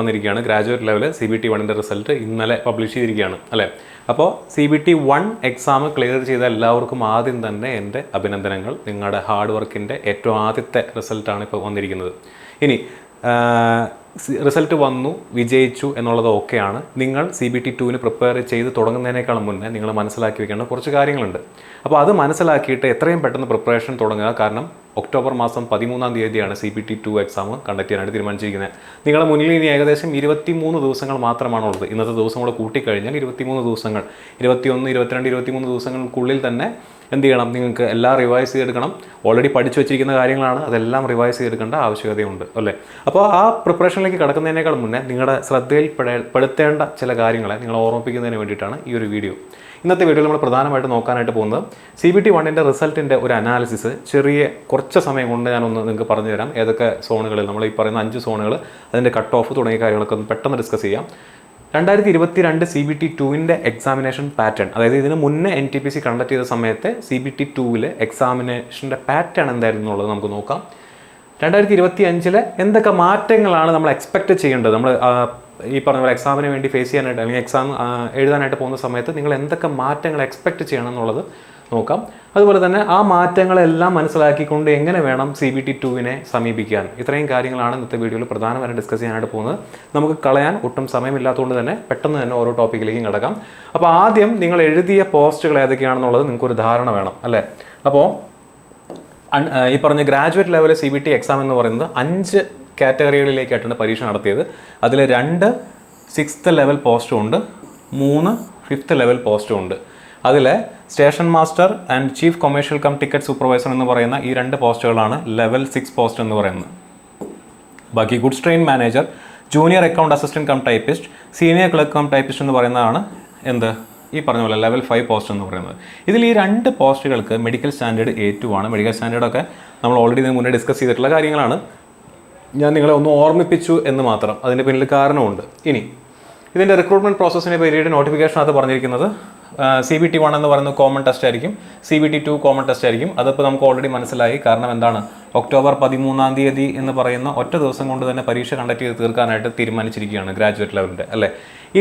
വന്നിരിക്കുകയാണ്. Graduate level C B T വണ്ണിന്റെ result ഇന്നലെ പബ്ലിഷ് ചെയ്തിരിക്കുകയാണ് അല്ലേ? അപ്പോൾ C B T one exam clear ചെയ്ത എല്ലാവർക്കും ആദ്യം തന്നെ എന്റെ അഭിനന്ദനങ്ങൾ. നിങ്ങളുടെ ഹാർഡ് വർക്കിന്റെ ഏറ്റവും ആദ്യത്തെ റിസൾട്ടാണ് ഇപ്പോൾ വന്നിരിക്കുന്നത്. ഇനി റിസൾട്ട് വന്നു വിജയിച്ചു എന്നുള്ളത് ഓക്കെയാണ് നിങ്ങൾ സി ബി ടി ടുവിന് പ്രിപ്പയർ ചെയ്ത് തുടങ്ങുന്നതിനേക്കാളും മുന്നേ നിങ്ങൾ മനസ്സിലാക്കി വെക്കേണ്ട കുറച്ച് കാര്യങ്ങളുണ്ട്. അപ്പോൾ അത് മനസ്സിലാക്കിയിട്ട് എത്രയും പെട്ടെന്ന് പ്രിപ്പറേഷൻ തുടങ്ങുക. കാരണം ഒക്ടോബർ മാസം പതിമൂന്നാം തീയതിയാണ് C P T two exam conduct ചെയ്യാനായിട്ട് തീരുമാനിച്ചിരിക്കുന്നത്. നിങ്ങളുടെ മുന്നിൽ ഇനി ഏകദേശം ഇരുപത്തി മൂന്ന് ദിവസങ്ങൾ മാത്രമാണുള്ളത്. ഇന്നത്തെ ദിവസം കൂടെ കൂട്ടിക്കഴിഞ്ഞാൽ ഇരുപത്തിമൂന്ന് ദിവസങ്ങൾ. ഇരുപത്തിയൊന്ന് ഇരുപത്തിരണ്ട് ഇരുപത്തിമൂന്ന് ദിവസങ്ങൾക്കുള്ളിൽ തന്നെ എന്ത് ചെയ്യണം? നിങ്ങൾക്ക് എല്ലാം റിവൈസ് ചെയ്തെടുക്കണം. ഓൾറെഡി പഠിച്ചു വെച്ചിരിക്കുന്ന കാര്യങ്ങളാണ്. അതെല്ലാം റിവൈസ് ചെയ്തെടുക്കേണ്ട ആവശ്യകതയുണ്ട്. അല്ലേ? അപ്പോൾ ആ പ്രിപ്പറേഷനിലേക്ക് കടക്കുന്നതിനേക്കാൾ മുന്നേ നിങ്ങളുടെ ശ്രദ്ധയിൽ പെട- പെടുത്തേണ്ട ചില കാര്യങ്ങളെ നിങ്ങൾ ഓർമ്മിപ്പിക്കുന്നതിന് വേണ്ടിയിട്ടാണ് ഈ ഒരു വീഡിയോ ഇന്നത്തെ വീഡിയോയിൽ നമ്മൾ പ്രധാനമായിട്ട് നോക്കാനായിട്ട് പോകുന്നത് സി ബി ടി വണ്ണിന്റെ റിസൾട്ടിന്റെ ഒരു അനാലിസിസ് ചെറിയ കുറച്ച് സമയം കൊണ്ട് ഞാനൊന്ന് നിങ്ങൾക്ക് പറഞ്ഞു തരാം ഏതൊക്കെ സോണുകളിൽ നമ്മൾ ഈ പറയുന്ന അഞ്ച് സോണുകൾ അതിന്റെ കട്ട് ഓഫ് തുടങ്ങിയ കാര്യങ്ങളൊക്കെ ഒന്ന് പെട്ടെന്ന് ഡിസ്കസ് ചെയ്യാം. രണ്ടായിരത്തി ഇരുപത്തി രണ്ട് സി ബി ടി ടുവിന്റെ എക്സാമിനേഷൻ പാറ്റേൺ അതായത് ഇതിന് മുന്നേ N T P C conduct ചെയ്ത സമയത്തെ സി ബി ടി ടുവിൽ എക്സാമിനേഷന്റെ പാറ്റേൺ എന്തായിരുന്നു എന്നുള്ളത് നമുക്ക് നോക്കാം. രണ്ടായിരത്തി ഇരുപത്തി അഞ്ചിലെ എന്തൊക്കെ മാറ്റങ്ങളാണ് നമ്മൾ എക്സ്പെക്റ്റ് ചെയ്യേണ്ടത്? നമ്മൾ ഈ പറഞ്ഞ പോലെ എക്സാമിന് വേണ്ടി ഫേസ് ചെയ്യാനായിട്ട് അല്ലെങ്കിൽ എക്സാം എഴുതാനായിട്ട് പോകുന്ന സമയത്ത് നിങ്ങൾ എന്തൊക്കെ മാറ്റങ്ങൾ എക്സ്പെക്ട് ചെയ്യണം എന്നുള്ളത് നോക്കാം. അതുപോലെ തന്നെ ആ മാറ്റങ്ങളെല്ലാം മനസ്സിലാക്കിക്കൊണ്ട് എങ്ങനെ വേണം സി ബി ടി ടുവിനെ സമീപിക്കാൻ. ഇത്രയും കാര്യങ്ങളാണ് ഇന്നത്തെ വീഡിയോയിൽ പ്രധാനമായിട്ട് ഡിസ്കസ് ചെയ്യാനായിട്ട് പോകുന്നത്. നമുക്ക് കളയാൻ ഒട്ടും സമയമില്ലാത്തതുകൊണ്ട് തന്നെ പെട്ടെന്ന് തന്നെ ഓരോ ടോപ്പിക്കിലേക്കും കിടക്കാം. അപ്പോൾ ആദ്യം നിങ്ങൾ എഴുതിയ പോസ്റ്റുകൾ ഏതൊക്കെയാണെന്നുള്ളത് നിങ്ങൾക്കൊരു ധാരണ വേണം അല്ലേ? അപ്പോൾ ഈ പറഞ്ഞ ഗ്രാജുവേറ്റ് ലെവലിൽ സി ബി ടി എക്സാം എന്ന് പറയുന്നത് അഞ്ച് കാറ്റഗറികളിലേക്കായിട്ടാണ് പരീക്ഷ നടത്തിയത്. അതിൽ രണ്ട് സിക്സ്ത്ത് ലെവൽ പോസ്റ്റും ഉണ്ട് മൂന്ന് ഫിഫ്ത്ത് ലെവൽ പോസ്റ്റും ഉണ്ട്. അതിൽ station master and chief commercial cum ticket supervisor എന്ന് പറയുന്ന ഈ രണ്ട് പോസ്റ്റുകളാണ് ലെവൽ സിക്സ് പോസ്റ്റ് എന്ന് പറയുന്നത്. ബാക്കി goods train manager junior account assistant cum typist senior clerk cum typist എന്ന് പറയുന്നതാണ് എന്ത്? ഈ പറഞ്ഞ പോലെ ലെവൽ ഫൈവ് പോസ്റ്റ് എന്ന് പറയുന്നത്. ഇതിൽ ഈ രണ്ട് പോസ്റ്റുകൾക്ക് മെഡിക്കൽ സ്റ്റാൻഡേർഡ് എ ടു ആണ്. മെഡിക്കൽ സ്റ്റാൻഡേർഡൊക്കെ നമ്മൾ ഓൾറെഡി ഇതിന് മുന്നേ ഡിസ്കസ് ചെയ്തിട്ടുള്ള കാര്യങ്ങളാണ്. ഞാൻ നിങ്ങളെ ഒന്ന് ഓർമ്മിപ്പിച്ചു എന്ന് മാത്രം. അതിന്റെ പിന്നിൽ കാരണമുണ്ട്. ഇനി ഇതിന്റെ റിക്രൂട്ട്മെന്റ് പ്രോസസ്സിനെ പറ്റിയിട്ട് നോട്ടിഫിക്കേഷനകത്ത് പറഞ്ഞിരിക്കുന്നത് സി ബി ടി വൺ എന്ന് പറയുന്ന കോമൺ ടെസ്റ്റ് ആയിരിക്കും. C B T two common test ആയിരിക്കും. അതിപ്പോൾ നമുക്ക് ഓൾറെഡി മനസ്സിലായി. കാരണം എന്താണ്? ഒക്ടോബർ പതിമൂന്നാം തീയതി എന്ന് പറയുന്ന ഒറ്റ ദിവസം കൊണ്ട് തന്നെ പരീക്ഷ കണ്ടക്ട് ചെയ്ത് തീർക്കാനായിട്ട് തീരുമാനിച്ചിരിക്കുകയാണ് ഗ്രാജുവേറ്റ് ലെവലിന്റെ അല്ലേ?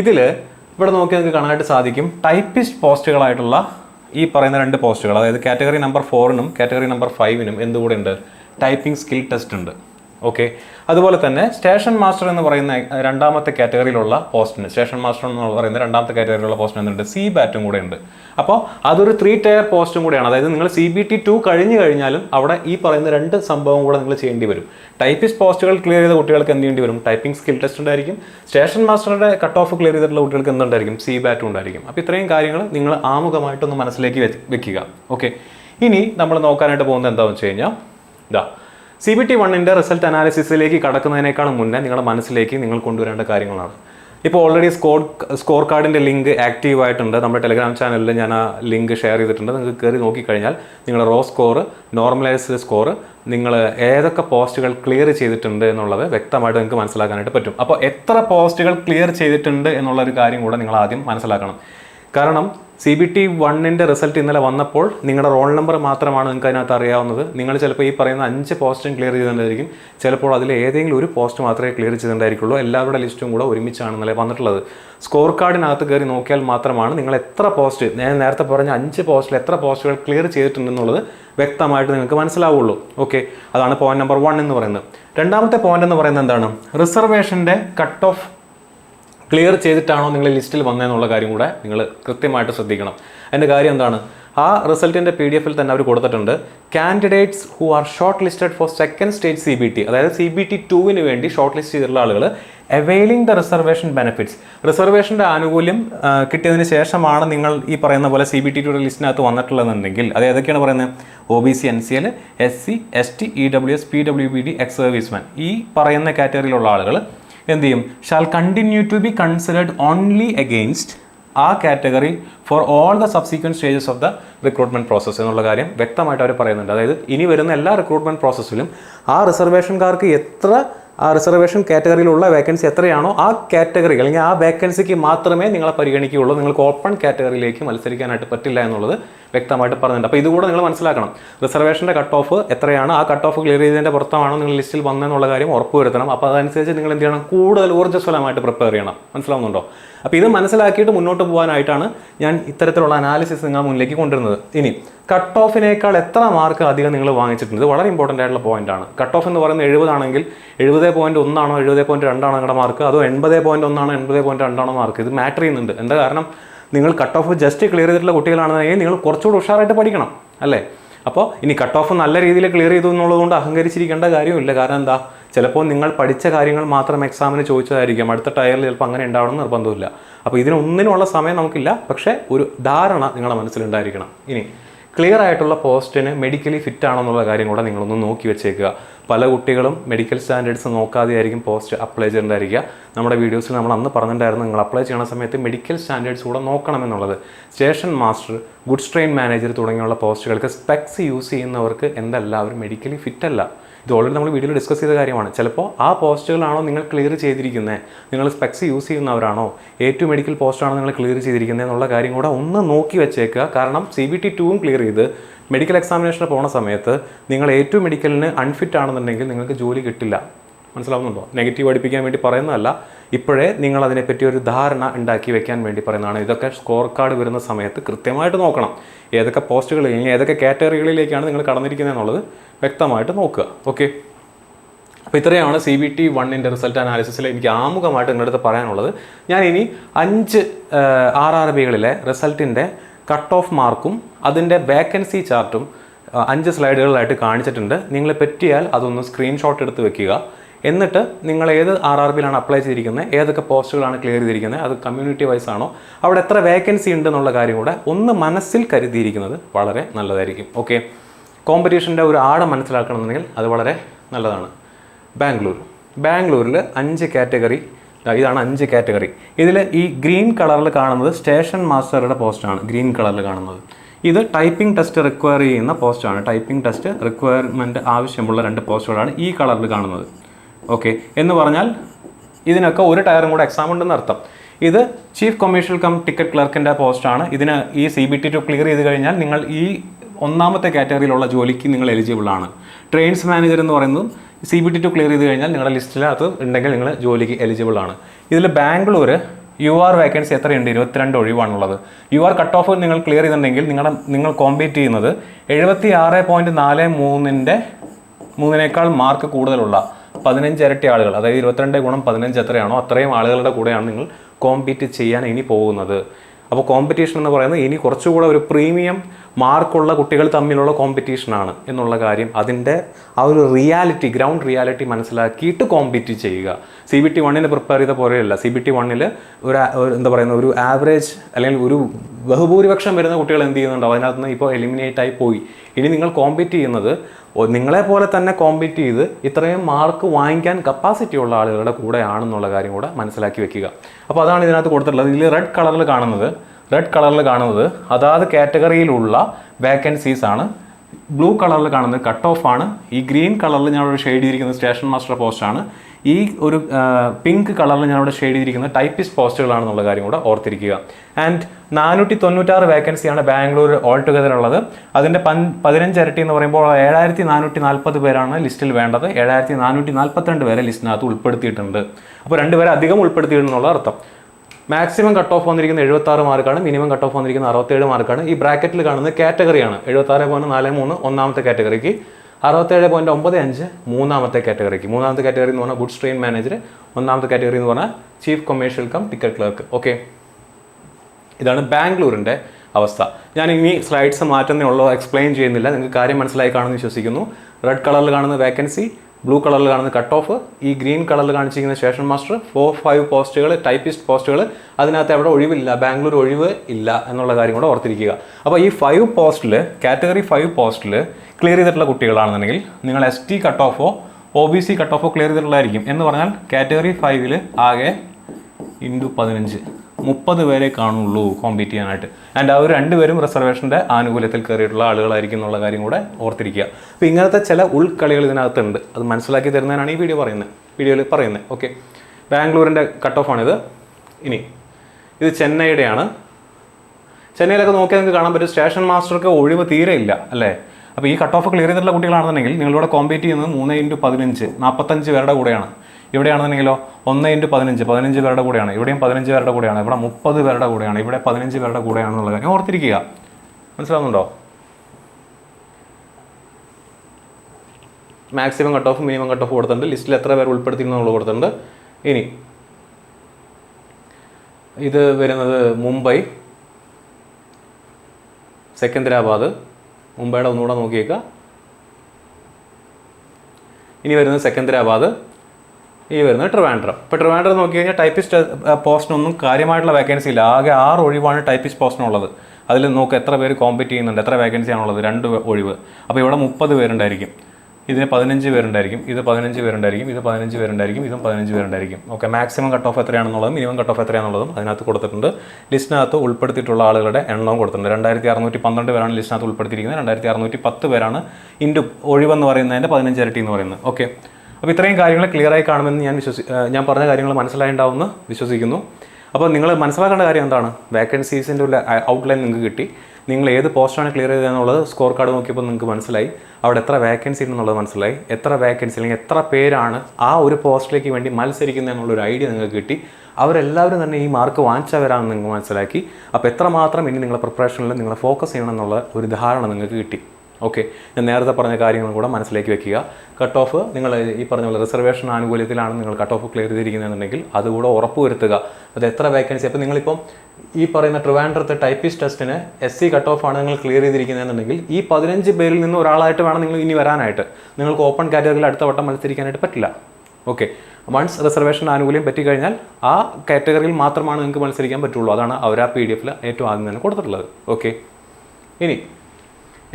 ഇതിൽ ഇവിടെ നോക്കി നമുക്ക് കാണാനായിട്ട് സാധിക്കും. ടൈപ്പിസ്റ്റ് പോസ്റ്റുകളായിട്ടുള്ള ഈ പറയുന്ന രണ്ട് പോസ്റ്റുകൾ അതായത് കാറ്റഗറി നമ്പർ ഫോറിനും കാറ്റഗറി നമ്പർ ഫൈവിനും എന്തുകൂടെ ഉണ്ട്? ടൈപ്പിംഗ് സ്കിൽ ടെസ്റ്റ് ഉണ്ട്. ഓക്കെ അതുപോലെ തന്നെ സ്റ്റേഷൻ മാസ്റ്റർ എന്ന് പറയുന്ന രണ്ടാമത്തെ കാറ്റഗറിയിലുള്ള പോസ്റ്റിന് സ്റ്റേഷൻ മാസ്റ്റർ എന്ന് പറയുന്ന രണ്ടാമത്തെ കാറ്റഗറിയിലുള്ള പോസ്റ്റിന് എന്തുണ്ട്? സി ബാറ്റും കൂടെ ഉണ്ട്. അപ്പോൾ അതൊരു ത്രീ ടയർ പോസ്റ്റും കൂടെയാണ്. അതായത് നിങ്ങൾ സി ബി ടി ടു കഴിഞ്ഞു കഴിഞ്ഞാലും അവിടെ ഈ പറയുന്ന രണ്ട് സംഭവം കൂടെ നിങ്ങൾ ചെയ്യേണ്ടി വരും. ടൈപ്പിസ്റ്റ് പോസ്റ്റുകൾ ക്ലിയർ ചെയ്ത കുട്ടികൾക്ക് എന്ത് ചെയ്യേണ്ടി വരും? ടൈപ്പിംഗ് സ്കിൽ ടെസ്റ്റ് ഉണ്ടായിരിക്കും. സ്റ്റേഷൻ മാസ്റ്ററുടെ കട്ട് ഓഫ് ക്ലിയർ ചെയ്തിട്ടുള്ള കുട്ടികൾക്ക് എന്തുണ്ടായിരിക്കും സി ബാറ്റും ഉണ്ടായിരിക്കും. അപ്പോൾ ഇത്രയും കാര്യങ്ങൾ നിങ്ങൾ ആമുഖമായിട്ടൊന്ന് മനസ്സിലേക്ക് വെക്കുക. ഓക്കെ ഇനി നമ്മൾ നോക്കാനായിട്ട് പോകുന്നത് എന്താണെന്ന് വെച്ച് കഴിഞ്ഞാൽ ഇതാ സി ബി ടി വണ്ണിന്റെ റിസൾട്ട് അനാലിസിസിലേക്ക് കടക്കുന്നതിനേക്കാളും മുന്നേ നിങ്ങളുടെ മനസ്സിലേക്ക് നിങ്ങൾ കൊണ്ടുവരേണ്ട കാര്യങ്ങളാണ്. ഇപ്പോൾ ഓൾറെഡി സ്കോർ സ്കോർ കാർഡിന്റെ ലിങ്ക് ആക്റ്റീവ് ആയിട്ടുണ്ട്. നമ്മുടെ ടെലിഗ്രാം ചാനലിൽ ഞാൻ ആ ലിങ്ക് ഷെയർ ചെയ്തിട്ടുണ്ട്. നിങ്ങൾക്ക് കയറി നോക്കിക്കഴിഞ്ഞാൽ നിങ്ങളുടെ റോ സ്കോർ നോർമലൈസ്ഡ് സ്കോർ നിങ്ങൾ ഏതൊക്കെ പോസ്റ്റുകൾ ക്ലിയർ ചെയ്തിട്ടുണ്ട് എന്നുള്ളത് വ്യക്തമായിട്ട് നിങ്ങൾക്ക് മനസ്സിലാക്കാനായിട്ട് പറ്റും. അപ്പോൾ എത്ര പോസ്റ്റുകൾ ക്ലിയർ ചെയ്തിട്ടുണ്ട് എന്നുള്ള ഒരു കാര്യം കൂടെ നിങ്ങൾ ആദ്യം മനസ്സിലാക്കണം. കാരണം സി ബി ടി വണ്ണിന്റെ റിസൾട്ട് ഇന്നലെ വന്നപ്പോൾ നിങ്ങളുടെ റോൾ നമ്പർ മാത്രമാണ് നിങ്ങൾക്ക് അതിനകത്ത് അറിയാവുന്നത്. നിങ്ങൾ ചിലപ്പോൾ ഈ പറയുന്ന അഞ്ച് പോസ്റ്റും ക്ലിയർ ചെയ്തിട്ടുണ്ടായിരിക്കും. ചിലപ്പോൾ അതിൽ ഏതെങ്കിലും ഒരു പോസ്റ്റ് മാത്രമേ ക്ലിയർ ചെയ്തിട്ടുണ്ടായിരിക്കുള്ളൂ. എല്ലാവരുടെ ലിസ്റ്റും കൂടെ ഒരുമിച്ചാണ് ഇന്നലെ വന്നിട്ടുള്ളത്. സ്കോർ കാർഡിനകത്ത് കയറി നോക്കിയാൽ മാത്രമാണ് നിങ്ങൾ എത്ര പോസ്റ്റ് ഞാൻ നേരത്തെ പറഞ്ഞ അഞ്ച് പോസ്റ്റിൽ എത്ര പോസ്റ്റുകൾ ക്ലിയർ ചെയ്തിട്ടുണ്ടെന്നുള്ളത് വ്യക്തമായിട്ട് നിങ്ങൾക്ക് മനസ്സിലാവുള്ളൂ. ഓക്കെ അതാണ് പോയിന്റ് നമ്പർ വൺ എന്ന് പറയുന്നത്. രണ്ടാമത്തെ പോയിന്റ് എന്ന് പറയുന്നത് എന്താണ്? റിസർവേഷന്റെ കട്ട് ഓഫ് ക്ലിയർ ചെയ്തിട്ടാണോ നിങ്ങൾ ലിസ്റ്റിൽ വന്നതെന്നുള്ള കാര്യം കൂടെ നിങ്ങൾ കൃത്യമായിട്ട് ശ്രദ്ധിക്കണം. അതിന്റെ കാര്യം എന്താണ്? ആ റിസൾട്ടിന്റെ പി ഡി എഫിൽ തന്നെ അവർ കൊടുത്തിട്ടുണ്ട്. Candidates who are short listed for second stage C B T. അതായത് സി ബി ടി ടുവിന് വേണ്ടി ഷോർട്ട് ലിസ്റ്റ് ചെയ്തിട്ടുള്ള ആളുകൾ അവൈലിംഗ് ദ റിസർവേഷൻ ബെനിഫിറ്റ്സ്. റിസർവേഷന്റെ ആനുകൂല്യം കിട്ടിയതിന് ശേഷമാണ് നിങ്ങൾ ഈ പറയുന്ന പോലെ സി ബി ടി ടുയുടെ ലിസ്റ്റിനകത്ത് വന്നിട്ടുള്ളതെന്നുണ്ടെങ്കിൽ അത് ഏതൊക്കെയാണ് പറയുന്നത്? O B C N C L S C S T E W S P W B D ex serviceman. ഈ പറയുന്ന കാറ്റഗറിയിലുള്ള ആളുകൾ എന്ത് ചെയ്യും? Shall continue to be considered only against a category for all the subsequent stages of the recruitment process എന്നുള്ള കാര്യം വ്യക്തമായിട്ട് അവർ പറയുന്നുണ്ട്. അതായത് ഇനി വരുന്ന എല്ലാ റിക്രൂട്ട്മെന്റ് പ്രോസസ്സിലും ആ റിസർവേഷൻകാർക്ക് എത്ര ആ റിസർവേഷൻ കാറ്റഗറിയിലുള്ള വേക്കൻസി എത്രയാണോ ആ കാറ്റഗറി അല്ലെങ്കിൽ ആ വേക്കൻസിക്ക് മാത്രമേ നിങ്ങളെ പരിഗണിക്കുകയുള്ളൂ. നിങ്ങൾക്ക് ഓപ്പൺ കാറ്റഗറിയിലേക്ക് മത്സരിക്കാനായിട്ട് പറ്റില്ല എന്നുള്ളത് വ്യക്തമായിട്ട് പറഞ്ഞിട്ടുണ്ട്. അപ്പോൾ ഇതുകൂടെ നിങ്ങൾ മനസ്സിലാക്കണം. റിസർവേഷന്റെ കട്ട് ഓഫ് എത്രയാണ് ആ കട്ട് ഓഫ് ക്ലിയർ ചെയ്തതിന്റെ പുറത്താണോ നിങ്ങൾ ലിസ്റ്റിൽ വന്നതെന്നുള്ള കാര്യം ഉറപ്പുവരുത്തണം. അപ്പോൾ അതനുസരിച്ച് നിങ്ങൾ എന്ത് ചെയ്യണം? കൂടുതൽ ഊർജസ്വലമായിട്ട് പ്രിപ്പയർ ചെയ്യണം. മനസ്സിലാവുന്നുണ്ടോ? അപ്പോൾ ഇത് മനസ്സിലാക്കിയിട്ട് മുന്നോട്ട് പോകാനായിട്ടാണ് ഞാൻ ഇത്തരത്തിലുള്ള അനാലിസിസ് നിങ്ങൾ മുന്നിലേക്ക് കൊണ്ടുവരുന്നത്. ഇനി കട്ട് ഓഫിനേക്കാൾ എത്ര മാർക്ക് അധികം നിങ്ങൾ വാങ്ങിച്ചിട്ടുണ്ട്? ഇത് വളരെ ഇമ്പോർട്ടന്റ് ആയിട്ടുള്ള പോയിന്റ് ആണ്. കട്ട് ഓഫ് എന്ന് പറയുന്നത് എഴുപതാണെങ്കിൽ എഴുപത് പോയിന്റ് ഒന്നാണോ എഴുപത് പോയിന്റ് രണ്ടാണോ നിങ്ങളുടെ മാർക്ക് അതോ എൺപത് പോയിന്റ് ഒന്നാണോ എൺപത് പോയിന്റ് രണ്ടാണോ മാർക്ക് ഇത് മാറ്റർ ചെയ്യുന്നുണ്ട്. എന്താ കാരണം? നിങ്ങൾ കട്ട് ഓഫ് ജസ്റ്റ് ക്ലിയർ ചെയ്തിട്ടുള്ള കുട്ടികളാണെന്നുണ്ടെങ്കിൽ നിങ്ങൾ കുറച്ചുകൂടി ഉഷാറായിട്ട് പഠിക്കണം അല്ലേ? അപ്പോൾ ഇനി കട്ട് ഓഫ് നല്ല രീതിയിൽ ക്ലിയർ ചെയ്തു എന്നുള്ളതുകൊണ്ട് അഹങ്കരിച്ചിരിക്കേണ്ട കാര്യമില്ല. കാരണം എന്താ? ചിലപ്പോൾ നിങ്ങൾ പഠിച്ച കാര്യങ്ങൾ മാത്രം എക്സാമിന് ചോദിച്ചതായിരിക്കും. അടുത്ത ടയറിൽ ചിലപ്പോൾ അങ്ങനെ ഉണ്ടാവണം നിർബന്ധമില്ല. അപ്പോൾ ഇതിനൊന്നിനുള്ള സമയം നമുക്കില്ല. പക്ഷേ ഒരു ധാരണ നിങ്ങളുടെ മനസ്സിലുണ്ടായിരിക്കണം. ഇനി ക്ലിയർ ആയിട്ടുള്ള പോസ്റ്റിന് മെഡിക്കലി ഫിറ്റ് ആണോ എന്നുള്ള കാര്യം കൂടെ നിങ്ങളൊന്ന് നോക്കി വെച്ചേക്കുക. പല കുട്ടികളും മെഡിക്കൽ സ്റ്റാൻഡേർഡ്സ് നോക്കാതെ ആയിരിക്കും പോസ്റ്റ് അപ്ലൈ ചെയ്തിട്ടുണ്ടായിരിക്കുക നമ്മുടെ വീഡിയോസിൽ നമ്മൾ അന്ന് പറഞ്ഞിട്ടുണ്ടായിരുന്നു നിങ്ങൾ അപ്ലൈ ചെയ്യുന്ന സമയത്ത് മെഡിക്കൽ സ്റ്റാൻഡേർഡ്സ് കൂടെ നോക്കണം എന്നുള്ളത് station master goods train manager തുടങ്ങിയുള്ള പോസ്റ്റുകൾക്ക് സ്പെക്സ് യൂസ് ചെയ്യുന്നവർക്ക് എന്തെല്ലാവരും മെഡിക്കലി ഫിറ്റ് അല്ല. ഇത് ഓൾറെഡി നമ്മൾ വീഡിയോയിൽ ഡിസ്കസ് ചെയ്ത കാര്യമാണ്. ചിലപ്പോൾ ആ പോസ്റ്റുകളാണോ നിങ്ങൾ ക്ലിയർ ചെയ്തിരിക്കുന്നത് നിങ്ങൾ സ്പെക്സ് യൂസ് ചെയ്യുന്നവരാണോ? എ ടു മെഡിക്കൽ പോസ്റ്റാണോ നിങ്ങൾ ക്ലിയർ ചെയ്തിരിക്കുന്നത് എന്നുള്ള കാര്യം കൂടെ ഒന്ന് നോക്കി വെച്ചേക്കുക. കാരണം സി ബി ടി ടുവും ക്ലിയർ ചെയ്ത് മെഡിക്കൽ എക്സാമിനേഷന് പോണ സമയത്ത് നിങ്ങൾ എ ടു മെഡിക്കലിന് അൺഫിറ്റ് ആണെന്നുണ്ടെങ്കിൽ നിങ്ങൾക്ക് ജോലി കിട്ടില്ല. മനസ്സിലാവുന്നുണ്ടോ? നെഗറ്റീവ് അടിപ്പിക്കാൻ വേണ്ടി പറയുന്നതല്ല. ഇപ്പോഴേ നിങ്ങൾ അതിനെപ്പറ്റി ഒരു ധാരണ ഉണ്ടാക്കി വെക്കാൻ വേണ്ടി പറയുന്നതാണ്. ഇതൊക്കെ സ്കോർ കാർഡ് വരുന്ന സമയത്ത് കൃത്യമായിട്ട് നോക്കണം. ഏതൊക്കെ പോസ്റ്റുകൾ അല്ലെങ്കിൽ ഏതൊക്കെ കാറ്റഗറികളിലേക്കാണ് നിങ്ങൾ കടന്നിരിക്കുന്നത് എന്നുള്ളത് വ്യക്തമായിട്ട് നോക്കുക. ഓക്കെ അപ്പോൾ ഇത്രയാണ് സി ബി ടി വണ്ണിന്റെ റിസൾട്ട് അനാലിസിസിൽ എനിക്ക് ആമുഖമായിട്ട് നിങ്ങളുടെ അടുത്ത് പറയാനുള്ളത്. ഞാൻ ഇനി അഞ്ച് ആർ ആർ ബികളിലെ റിസൾട്ടിന്റെ കട്ട് ഓഫ് മാർക്കും അതിന്റെ വേക്കൻസി ചാർട്ടും അഞ്ച് സ്ലൈഡുകളിലായിട്ട് കാണിച്ചിട്ടുണ്ട്. നിങ്ങളെ പറ്റിയാൽ അതൊന്ന് സ്ക്രീൻഷോട്ട് എടുത്ത് വെക്കുക. എന്നിട്ട് നിങ്ങൾ ഏത് ആർ ആർ ബിയിലാണ് അപ്ലൈ ചെയ്തിരിക്കുന്നത് ഏതൊക്കെ പോസ്റ്റുകളാണ് ക്ലിയർ ചെയ്തിരിക്കുന്നത് അത് കമ്മ്യൂണിറ്റി വൈസ് ആണോ അവിടെ എത്ര വേക്കൻസി ഉണ്ട് എന്നുള്ള കാര്യം കൂടെ ഒന്ന് മനസ്സിൽ കരുതിയിരിക്കുന്നത് വളരെ നല്ലതായിരിക്കും. ഓക്കെ കോമ്പറ്റീഷന്റെ ഒരു ആഴം മനസ്സിലാക്കണമെന്നുണ്ടെങ്കിൽ അത് വളരെ നല്ലതാണ്. ബാംഗ്ലൂർ. ബാംഗ്ലൂരിൽ അഞ്ച് കാറ്റഗറി ഇതാണ് അഞ്ച് കാറ്റഗറി ഇതിൽ ഈ ഗ്രീൻ കളറിൽ കാണുന്നത് സ്റ്റേഷൻ മാസ്റ്ററുടെ പോസ്റ്റാണ് ഗ്രീൻ കളറിൽ കാണുന്നത്. ഇത് ടൈപ്പിംഗ് ടെസ്റ്റ് റിക്വയർ ചെയ്യുന്ന പോസ്റ്റാണ്. ടൈപ്പിംഗ് ടെസ്റ്റ് റിക്വയർമെന്റ് ആവശ്യമുള്ള രണ്ട് പോസ്റ്റുകളാണ് ഈ കളറിൽ കാണുന്നത്. ഓക്കെ. എന്ന് പറഞ്ഞാൽ ഇതിനൊക്കെ ഒരു ടയറും കൂടെ എക്സാം ഉണ്ടെന്ന് അർത്ഥം. ഇത് ചീഫ് കൊമേഴ്ഷ്യൽ കം ടിക്കറ്റ് ക്ലർക്കിന്റെ പോസ്റ്റാണ് ഇതിന് ഈ C B T two clear ചെയ്ത് കഴിഞ്ഞാൽ നിങ്ങൾ ഈ ഒന്നാമത്തെ കാറ്റഗറിയിലുള്ള ജോലിക്ക് നിങ്ങൾ എലിജിബിൾ ആണ്. ട്രെയിൻസ് മാനേജർ എന്ന് പറയുന്നത് C B T two clear ചെയ്ത് കഴിഞ്ഞാൽ നിങ്ങളുടെ ലിസ്റ്റിനകത്ത് ഉണ്ടെങ്കിൽ നിങ്ങൾ ജോലിക്ക് എലിജിബിൾ ആണ്. ഇതിൽ ബാംഗ്ലൂർ യു ആർ വേക്കൻസി എത്രയുണ്ട്? ഇരുപത്തിരണ്ട് ഒഴിവാണുള്ളത്. യു ആർ കട്ട് ഓഫ് നിങ്ങൾ ക്ലിയർ ചെയ്തിട്ടുണ്ടെങ്കിൽ നിങ്ങളുടെ നിങ്ങൾ കോമ്പീറ്റ് ചെയ്യുന്നത് എഴുപത്തി ആറ് പോയിന്റ് നാല് മൂന്നിന്റെ മൂന്നിനേക്കാൾ മാർക്ക് കൂടുതലുള്ള പതിനഞ്ച് ഇരട്ടി ആളുകൾ അതായത് ഇരുപത്തിരണ്ട് ഗുണം പതിനഞ്ച് എത്രയാണോ അത്രയും ആളുകളുടെ കൂടെയാണ് നിങ്ങൾ കോമ്പീറ്റ് ചെയ്യാൻ ഇനി പോകുന്നത്. അപ്പോൾ കോമ്പറ്റീഷൻ എന്ന് പറയുന്നത് ഇനി കുറച്ചുകൂടെ ഒരു പ്രീമിയം മാർക്കുള്ള കുട്ടികൾ തമ്മിലുള്ള കോമ്പറ്റീഷനാണ് എന്നുള്ള കാര്യം അതിന്റെ ആ ഒരു റിയാലിറ്റി ഗ്രൗണ്ട് റിയാലിറ്റി മനസ്സിലാക്കിയിട്ട് കോമ്പീറ്റ് ചെയ്യുക. സി ബി ടി വണ്ണിന് പ്രിപ്പയർ ചെയ്ത പോലെയല്ല. സി ബി ടി വണ്ണിൽ ഒരു എന്താ പറയുന്ന ഒരു ആവറേജ് അല്ലെങ്കിൽ ഒരു ബഹുഭൂരിപക്ഷം വരുന്ന കുട്ടികൾ എന്ത് ചെയ്യുന്നുണ്ടോ അതിനകത്ത് നിന്ന് ഇപ്പോൾ എലിമിനേറ്റ് ആയി പോയി. ഇനി നിങ്ങൾ കോമ്പീറ്റ് ചെയ്യുന്നത് നിങ്ങളെ പോലെ തന്നെ കോമ്പീറ്റ് ചെയ്ത് ഇത്രയും മാർക്ക് വാങ്ങിക്കാൻ കപ്പാസിറ്റി ഉള്ള ആളുകളുടെ കൂടെയാണെന്നുള്ള കാര്യം കൂടെ മനസ്സിലാക്കി വെക്കുക. അപ്പോൾ അതാണ് ഇതിനകത്ത് കൊടുത്തിട്ടുള്ളത്. ഇതിൽ റെഡ് കളറിൽ കാണുന്നത്. റെഡ് കളറിൽ കാണുന്നത് അതാത് കാറ്റഗറിയിലുള്ള വേക്കൻസീസ് ആണ്. ബ്ലൂ കളറിൽ കാണുന്നത് കട്ട് ഓഫ് ആണ്. ഈ ഗ്രീൻ കളറിൽ ഞാനൊരു ഷെയ്ഡ് ചെയ്തിരിക്കുന്നത് സ്റ്റേഷൻ മാസ്റ്റർ പോസ്റ്റ് ആണ്. ഈ ഒരു പിങ്ക് കളറിൽ ഞാൻ ഇവിടെ ഷെയ്ഡ് ചെയ്തിരിക്കുന്നത് ടൈപ്പിസ്റ്റ് പോസ്റ്റുകളാണെന്നുള്ള കാര്യം കൂടെ ഓർത്തിരിക്കുക. ആൻഡ് നാനൂറ്റി തൊണ്ണൂറ്റാറ് വേക്കൻസിയാണ് ബാംഗ്ലൂർ ഓൾ ടുഗദർ ഉള്ളത് അതിന്റെ പൻ പതിനഞ്ച് ഇരട്ടി എന്ന് പറയുമ്പോൾ ഏഴായിരത്തി നാനൂറ്റി നാൽപ്പത് പേരാണ് ലിസ്റ്റിൽ വേണ്ടത്. ഏഴായിരത്തി നാനൂറ്റി നാൽപ്പത്തിരണ്ട് പേരെ ലിസ്റ്റിനകത്ത് ഉൾപ്പെടുത്തിയിട്ടുണ്ട്. അപ്പോൾ രണ്ടുപേരെ അധികം ഉൾപ്പെടുത്തിയിട്ടുള്ള അർത്ഥം. മാക്സിമം കട്ട് ഓഫ് വന്നിരിക്കുന്ന എഴുപത്തി ആറ് മാർക്കാണ് മിനിമം കട്ട് ഓഫ് വന്നിരിക്കുന്ന അറുപത്തേഴ് മാർക്കാണ്. ഈ ബ്രാക്കറ്റിൽ കാണുന്ന കാറ്റഗറിയാണ് എഴുപത്താറ് പോയിന്റ് നാല് മൂന്ന് ഒന്നാമത്തെ കാറ്റഗറിക്ക് അറുപത്തേഴ് പോയിന്റ് ഒമ്പത് അഞ്ച് മൂന്നാമത്തെ കാറ്റഗറിക്ക്. മൂന്നാമത്തെ കാറ്റഗറി എന്ന് പറഞ്ഞാൽ ഗുഡ്സ് ട്രെയിൻ മാനേജർ ഒന്നാമത്തെ കാറ്റഗറി എന്ന് പറഞ്ഞാൽ chief commercial cum ticket clerk. Okay? ഇതാണ് ബാംഗ്ലൂരിന്റെ അവസ്ഥ. ഞാൻ ഇനി സ്ലൈഡ്സ് മാറ്റുന്നേ ഉള്ളൂ എക്സ്പ്ലെയിൻ ചെയ്യുന്നില്ല. നിങ്ങൾക്ക് കാര്യം മനസ്സിലായി കാണുമെന്ന് വിശ്വസിക്കുന്നു. റെഡ് കളറിൽ കാണുന്ന വേക്കൻസി ബ്ലൂ കളറിൽ കാണുന്ന കട്ട് ഓഫ് ഈ ഗ്രീൻ കളറിൽ കാണിച്ചിരിക്കുന്ന സ്റ്റേഷൻ മാസ്റ്റർ ഫോർ ഫൈവ് പോസ്റ്റുകൾ ടൈപ്പിസ്റ്റ് പോസ്റ്റുകൾ അതിനകത്ത് എവിടെ ഒഴിവില്ല ബാംഗ്ലൂർ ഒഴിവ് ഇല്ല എന്നുള്ള കാര്യം കൂടെ ഓർത്തിരിക്കുക. അപ്പോൾ ഈ ഫൈവ് പോസ്റ്റിൽ കാറ്റഗറി ഫൈവ് പോസ്റ്റിൽ ക്ലിയർ ചെയ്തിട്ടുള്ള കുട്ടികളാണെന്നുണ്ടെങ്കിൽ നിങ്ങൾ എസ് ടി കട്ട് ഓഫോ ഒ ബി സി കട്ട് ഓഫോ ക്ലിയർ ചെയ്തിട്ടുള്ളതായിരിക്കും. എന്ന് പറഞ്ഞാൽ കാറ്റഗറി ഫൈവിൽ ആകെ ഇന്റു പതിനഞ്ച്. മുപ്പത് പേരെ കാണുള്ളൂ കോമ്പീറ്റ് ചെയ്യാനായിട്ട്. ആൻഡ് അവർ രണ്ടുപേരും റിസർവേഷന്റെ ആനുകൂല്യത്തിൽ കയറിയിട്ടുള്ള ആളുകളായിരിക്കും എന്നുള്ള കാര്യം കൂടെ ഓർത്തിരിക്കുക. അപ്പോൾ ഇങ്ങനത്തെ ചില ഉൾക്കളികൾ ഇതിനകത്തുണ്ട്. അത് മനസ്സിലാക്കി തരുന്നതിനാണ് ഈ വീഡിയോ പറയുന്നത്. വീഡിയോയിൽ പറയുന്നത്. ഓക്കെ ബാംഗ്ലൂരിന്റെ കട്ട് ഓഫ് ആണിത്. ഇനി ഇത് ചെന്നൈയുടെയാണ്. ചെന്നൈയിലൊക്കെ നോക്കിയാൽ നിങ്ങൾക്ക് കാണാൻ പറ്റും. സ്റ്റേഷൻ മാസ്റ്റർക്ക് ഒഴിവ് തീരെ ഇല്ല അല്ലേ? അപ്പോൾ ഈ കട്ട് ഓഫ് ക്ലിയർ ചെയ്തിട്ടുള്ള കുട്ടികളാണെന്നുണ്ടെങ്കിൽ നിങ്ങളിവിടെ കോമ്പീറ്റ് ചെയ്യുന്നത് മൂന്ന് ഇന്റു പതിനഞ്ച് നാൽപ്പത്തഞ്ച് പേരുടെ കൂടെയാണ്. ഇവിടെയാണെന്നുണ്ടെങ്കിലോ ഒന്ന് ഇന്റു പതിനഞ്ച് പതിനഞ്ച് പേരുടെ കൂടെയാണ്. ഇവിടെയും പതിനഞ്ച് പേരുടെ കൂടെയാണ്. ഇവിടെ മുപ്പത് പേരുടെ കൂടെയാണ്. ഇവിടെ പതിനഞ്ച് പേരുടെ കൂടെയാണെന്നുള്ള കാര്യം ഓർത്തിരിക്കുക. മനസ്സിലാവുന്നുണ്ടോ? Maximum cut off minimum cut off കൊടുത്തിട്ടുണ്ട്. ലിസ്റ്റിൽ എത്ര പേർ ഉൾപ്പെടുത്തിയെന്നുള്ള കൊടുത്തിട്ടുണ്ട്. ഇനി ഇത് വരുന്നത് മുംബൈ സെക്കന്ദരാബാദ് മുംബൈയുടെ ഒന്നുകൂടെ നോക്കിയേക്കുക. ഇനി വരുന്നത് സെക്കന്ദരാബാദ് ഈ വരുന്നത് ട്രിവാൻഡ്രം. ഇപ്പോൾ ട്രിവാൻഡ്രം നോക്കി കഴിഞ്ഞാൽ ടൈപ്പിസ്റ്റ് പോസ്റ്റിനൊന്നും കാര്യമായിട്ടുള്ള വേക്കൻസി ഇല്ല. ആകെ ആറ് ഒഴിവാണ് ടൈപ്പിസ്റ്റ് പോസ്റ്റിനുള്ളത് അതിൽ നോക്ക് എത്ര പേര് കോമ്പറ്റ് ചെയ്യുന്നുണ്ട് എത്ര വേക്കൻസി ആണുള്ളത്. രണ്ട് ഒഴിവ്. അപ്പോൾ ഇവിടെ മുപ്പത് പേരുണ്ടായിരിക്കും. ഇതിന് പതിനഞ്ച് പേരുണ്ടായിരിക്കും. ഇത് പതിനഞ്ച് പേരുണ്ടായിരിക്കും. ഇത് പതിനഞ്ച് പേരുണ്ടായിരിക്കും. ഇതും പതിനഞ്ച് പേരുണ്ടായിരിക്കും. ഓക്കെ മാക്സിമം കട്ട് ഓഫ് എത്രയാണെന്നുള്ളതും മിനിമം കട്ട് ഓഫ് എത്രയാണെന്നുള്ളതും അതിനകത്ത് കൊടുത്തിട്ടുണ്ട്. ലിസ്റ്റിനകത്ത് ഉൾപ്പെടുത്തിയിട്ടുള്ള ആളുകളുടെ എണ്ണവും കൊടുത്തിട്ടുണ്ട്. രണ്ടായിരത്തി അറുന്നൂറ്റി പന്ത്രണ്ട് പേരാണ് ലിസ്റ്റിനകത്ത് ഉൾപ്പെടുത്തിയിരിക്കുന്നത്. രണ്ടായിരത്തി അറുന്നൂറ്റി പത്ത് പേരാണ് ഇൻഡു ഒഴിവെന്ന് പറയുന്നതിന്റെ പതിനഞ്ച് ഇരട്ടി എന്ന് പറയുന്നത്. ഓക്കെ അപ്പോൾ ഇത്രയും കാര്യങ്ങൾ ക്ലിയർ ആയി കാണുമെന്ന് ഞാൻ വിശ്വസി ഞാൻ പറഞ്ഞ കാര്യങ്ങൾ മനസ്സിലായിട്ടുണ്ടാവുമെന്ന് വിശ്വസിക്കുന്നു. അപ്പോൾ നിങ്ങൾ മനസ്സിലാക്കേണ്ട കാര്യം എന്താണ്? വേക്കൻസീസിന്റെ ഒരു ഔട്ട്ലൈൻ നിങ്ങൾക്ക് കിട്ടി. നിങ്ങൾ ഏത് പോസ്റ്റാണ് ക്ലിയർ ചെയ്തതെന്നുള്ളത് സ്കോർ കാർഡ് നോക്കിയപ്പോൾ നിങ്ങൾക്ക് മനസ്സിലായി. അവിടെ എത്ര വേക്കൻസി ഉണ്ടെന്നുള്ളത് മനസ്സിലായി. എത്ര വേക്കൻസി അല്ലെങ്കിൽ എത്ര പേരാണ് ആ ഒരു പോസ്റ്റിലേക്ക് വേണ്ടി മത്സരിക്കുന്നത് എന്നുള്ളൊരു ഐഡിയ നിങ്ങൾക്ക് കിട്ടി. അവരെല്ലാവരും തന്നെ ഈ മാർക്ക് വാങ്ങിച്ചവരാണെന്ന് നിങ്ങൾ മനസ്സിലാക്കി. അപ്പോൾ എത്രമാത്രം ഇനി നിങ്ങളുടെ പ്രിപ്പറേഷനിൽ നിങ്ങൾ ഫോക്കസ് ചെയ്യണം എന്നുള്ള ഒരു ധാരണ നിങ്ങൾക്ക് കിട്ടി. ഓക്കെ ഞാൻ നേരത്തെ പറഞ്ഞ കാര്യങ്ങൾ കൂടെ മനസ്സിലേക്ക് വെക്കുക. കട്ട് ഓഫ് നിങ്ങൾ ഈ പറഞ്ഞ പോലെ റിസർവേഷൻ ആനുകൂല്യത്തിലാണ് നിങ്ങൾ കട്ട് ഓഫ് ക്ലിയർ ചെയ്തിരിക്കുന്നതെന്നുണ്ടെങ്കിൽ അതുകൂടെ ഉറപ്പുവരുത്തുക അത് എത്ര വേക്കൻസി അപ്പോൾ നിങ്ങളിപ്പം ഈ പറയുന്ന ട്രിവാൻഡ്രത്തെ ടൈപ്പിസ്റ്റ് ടെസ്റ്റിന് എസ് സി കട്ട് ഓഫ് ആണ് നിങ്ങൾ ക്ലിയർ ചെയ്തിരിക്കുന്നതെന്നുണ്ടെങ്കിൽ ഈ പതിനഞ്ച് പേരിൽ നിന്ന് ഒരാളായിട്ട് വേണം നിങ്ങൾ ഇനി വരാനായിട്ട്. നിങ്ങൾക്ക് ഓപ്പൺ കാറ്റഗറിയിൽ അടുത്ത വട്ടം മത്സരിക്കാനായിട്ട് പറ്റില്ല. ഓക്കെ വൺസ് റിസർവേഷൻ ആനുകൂല്യം പറ്റിക്കഴിഞ്ഞാൽ ആ കാറ്റഗറിയിൽ മാത്രമാണ് നിങ്ങൾക്ക് മത്സരിക്കാൻ പറ്റുള്ളൂ. അതാണ് അവർ ആ പി ഡി എഫിൽ ഏറ്റവും ആദ്യം തന്നെ കൊടുത്തിട്ടുള്ളത്. ഓക്കെ ഇനി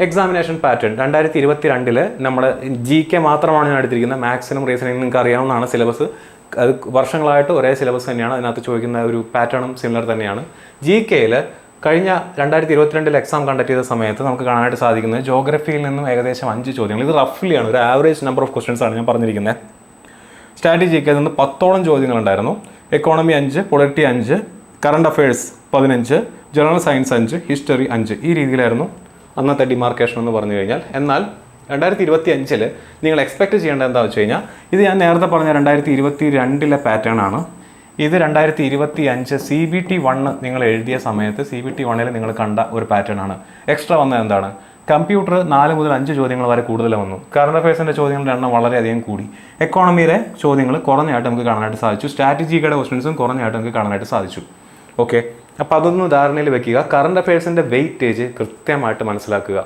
എക്സാമിനേഷൻ പാറ്റേൺ രണ്ടായിരത്തി ഇരുപത്തി രണ്ടിൽ നമ്മൾ ജി കെ മാത്രമാണ് ഞാൻ എടുത്തിരിക്കുന്നത്. മാക്സിമം റീസണിങ് നിങ്ങൾക്ക് അറിയാവുന്നതാണ് സിലബസ് അത് വർഷങ്ങളായിട്ട് ഒരേ സിലബസ് തന്നെയാണ്. അതിനകത്ത് ചോദിക്കുന്ന ഒരു പാറ്റേണും സിമിലർ തന്നെയാണ്. ജി കെയിൽ കഴിഞ്ഞ രണ്ടായിരത്തി ഇരുപത്തിരണ്ടിൽ എക്സാം കണ്ടക്ട് ചെയ്ത സമയത്ത് നമുക്ക് കാണാനായിട്ട് സാധിക്കുന്നത് ജോഗ്രഫിയിൽ നിന്നും ഏകദേശം അഞ്ച് ചോദ്യങ്ങൾ. ഇത് റഫ്ലിയാണ് ഒരു ആവറേജ് നമ്പർ ഓഫ് ക്വസ്റ്റ്യൻസ് ആണ് ഞാൻ പറഞ്ഞിരിക്കുന്നത് സ്ട്രാറ്റജിക്ക് നിന്ന് പത്തോളം ചോദ്യങ്ങളുണ്ടായിരുന്നു എക്കോണമി അഞ്ച് പൊളിറ്റി അഞ്ച് കറണ്ട് അഫയേഴ്സ് പതിനഞ്ച് ജനറൽ സയൻസ് അഞ്ച് ഹിസ്റ്ററി അഞ്ച്. ഈ രീതിയിലായിരുന്നു അന്നത്തെ ഡിമാർക്കേഷൻ എന്ന് പറഞ്ഞു കഴിഞ്ഞാൽ. എന്നാൽ രണ്ടായിരത്തി ഇരുപത്തി അഞ്ചിൽ നിങ്ങൾ എക്സ്പെക്ട് ചെയ്യേണ്ടത് എന്താ വെച്ച് കഴിഞ്ഞാൽ ഇത് ഞാൻ നേരത്തെ പറഞ്ഞ രണ്ടായിരത്തി ഇരുപത്തി രണ്ടിലെ പാറ്റേൺ ആണ്. ഇത് രണ്ടായിരത്തി ഇരുപത്തി അഞ്ച് സി ബി ടി വണ്ണ് നിങ്ങൾ എഴുതിയ സമയത്ത് സി ബി ടി വണ്ണിൽ നിങ്ങൾ കണ്ട ഒരു പാറ്റേൺ ആണ്. എക്സ്ട്രാ വന്നത് എന്താണ്? കമ്പ്യൂട്ടർ നാല് മുതൽ അഞ്ച് ചോദ്യങ്ങൾ വരെ കൂടുതൽ വന്നു. കറണ്ട് അഫയേഴ്സിന്റെ ചോദ്യങ്ങളുടെ എണ്ണം വളരെയധികം കൂടി. എക്കോണമിയിലെ ചോദ്യങ്ങൾ കുറഞ്ഞായിട്ട് നമുക്ക് കാണാനായിട്ട് സാധിച്ചു. സ്ട്രാറ്റജിയുടെ ക്വസ്റ്റൻസും കുറഞ്ഞായിട്ട് നമുക്ക് കാണാനായിട്ട് സാധിച്ചു. ഓക്കെ അപ്പോൾ അതൊന്ന് ധാരണയിൽ വെക്കുക. കറണ്ട് അഫയേഴ്സിന്റെ വെയിറ്റേജ് കൃത്യമായിട്ട് മനസ്സിലാക്കുക.